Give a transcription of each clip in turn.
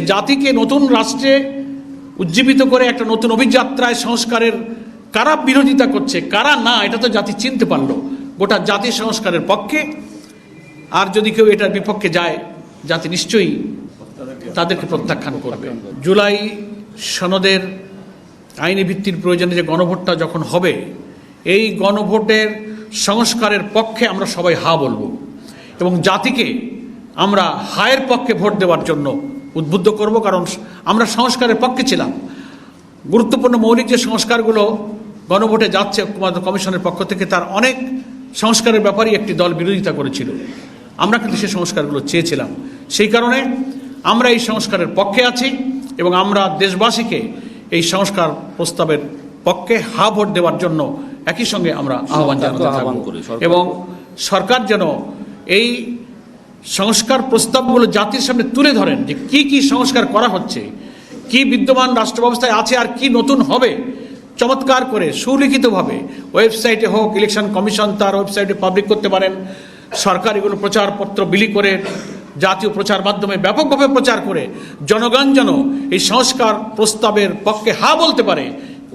জাতিকে নতুন রাষ্ট্রে উজ্জীবিত করে একটা নতুন অভিযাত্রায় সংস্কারের কারা বিরোধিতা করছে, কারা না, এটা তো জাতি চিনতে পারল। গোটা জাতি সংস্কারের পক্ষে। আর যদি কেউ এটার বিপক্ষে যায়, জাতি নিশ্চয়ই তাদেরকে প্রত্যাখ্যান করবে। জুলাই সনদের আইনি ভিত্তির প্রয়োজনে যে গণভোটটা যখন হবে, এই গণভোটের সংস্কারের পক্ষে আমরা সবাই হা বলব। এবং জাতিকে আমরা হায়ের পক্ষে ভোট দেওয়ার জন্য উদ্বুদ্ধ করব কারণ আমরা সংস্কারের পক্ষে ছিলাম। গুরুত্বপূর্ণ মৌলিক যে সংস্কারগুলো গণভোটে যাচ্ছে কমিশনের পক্ষ থেকে তার অনেক সংস্কারের ব্যাপারেই একটি দল বিরোধিতা করেছিল। আমরা কিন্তু সেই সংস্কারগুলো চেয়েছিলাম। সেই কারণে আমরা এই সংস্কারের পক্ষে আছি এবং আমরা দেশবাসীকে এই সংস্কার প্রস্তাবের পক্ষে হা ভোট দেওয়ার জন্য একই সঙ্গে আমরা আহ্বান জানাতে থাকব। এবং সরকার যেন এই সংস্কার প্রস্তাবগুলো জাতির সামনে তুলে ধরেন যে কি কি সংস্কার করা হচ্ছে, কি বিদ্যমান রাষ্ট্র ব্যবস্থায় আছে আর কি নতুন হবে, চমৎকার করে সুলিখিতভাবে ওয়েবসাইটে হোক ইলেকশন কমিশন তার ওয়েবসাইটে পাবলিক করতে পারেন সরকার এগুলো প্রচারপত্র বিলি করে, জাতীয় প্রচার মাধ্যমে ব্যাপকভাবে প্রচার করে, জনগণ যেন এই সংস্কার প্রস্তাবের পক্ষে হা বলতে পারে,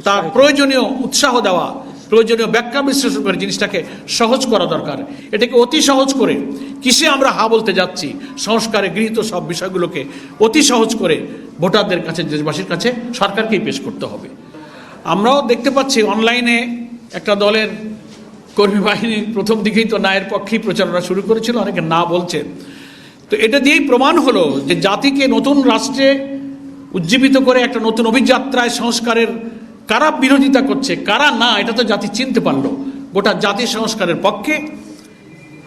তার প্রয়োজনীয় উৎসাহ দেওয়া প্রয়োজনীয় ব্যাখ্যা বিশ্লেষণ করে জিনিসটাকে সহজ করা দরকার। এটাকে অতি সহজ করে কিসে আমরা হা বলতে যাচ্ছি? সংস্কারে গৃহীত সব বিষয়গুলোকে অতি সহজ করে ভোটারদের কাছে, দেশবাসীর কাছে, সরকারকেই পেশ করতে হবে। আমরাও দেখতে পাচ্ছি অনলাইনে একটা দলের কর্মী বাহিনী প্রথম দিকেই তো নায়ের পক্ষেই প্রচারণা শুরু করেছিল, অনেকে না বলছেন তো এটা দিয়েই প্রমাণ হলো যে জাতিকে নতুন রাষ্ট্রে উজ্জীবিত করে একটা নতুন অভিযাত্রায় সংস্কারের কারা বিরোধিতা করছে, কারা না, এটা তো জাতি চিনতে পারল। গোটা জাতি সংস্কারের পক্ষে,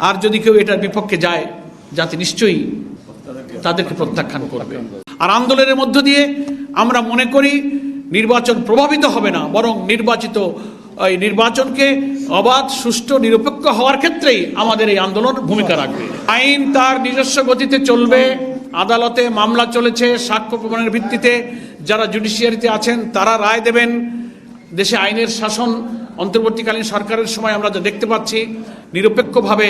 আর যদি কেউ এটার বিপক্ষে যায়, জাতি নিশ্চয়ই তাদেরকে প্রত্যাখ্যান করবে। আর আন্দোলনের মধ্য দিয়ে আমরা মনে করি, নির্বাচন প্রভাবিত হবে না, বরং নির্বাচিত, এই নির্বাচনকে অবাধ, সুষ্ঠু, নিরপেক্ষ হওয়ার ক্ষেত্রেই আমাদের এই আন্দোলন ভূমিকা রাখবে। আইন তার নিজস্ব গতিতে চলবে। আদালতে মামলা চলেছে, সাক্ষ্য প্রমাণের ভিত্তিতে যারা জুডিশিয়ারিতে আছেন তারা রায় দেবেন। দেশে আইনের শাসন অন্তর্বর্তীকালীন সরকারের সময় আমরা যা দেখতে পাচ্ছি, নিরপেক্ষভাবে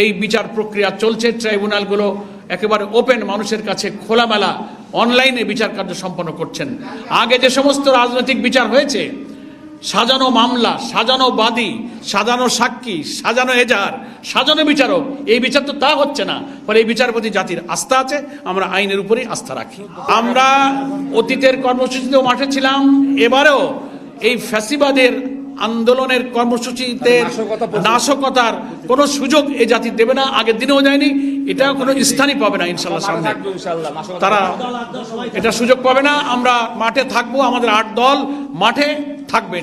এই বিচার প্রক্রিয়া চলছে। ট্রাইব্যুনালগুলো একেবারে ওপেন, মানুষের কাছে খোলামেলা, অনলাইনে বিচার কার্য সম্পন্ন করছেন। আগে যে সমস্ত রাজনৈতিক বিচার হয়েছে সাজানো মামলা সাজানো বাদী সাজানো সাক্ষী সাজানো এজাহার সাজানো বিচারক। এই বিচার তো তা হচ্ছে না ফলে এই বিচার প্রতি জাতির আস্থা আছে আমরা আইনের উপরেই আস্থা রাখি। আমরা অতীতের কর্মসূচিতেও মাঠে ছিলাম এবারেও এই ফ্যাসিবাদের আন্দোলনের কর্মসূচিতে নাশকতার কোনো সুযোগ এ জাতি দেবে না আগের দিনেও যায়নি এটাও কোনো স্থানই পাবে না ইনশাল্লাহ সামনে। তারা এটা সুযোগ পাবে না আমরা মাঠে থাকব আমাদের আট দল মাঠে থাকবে।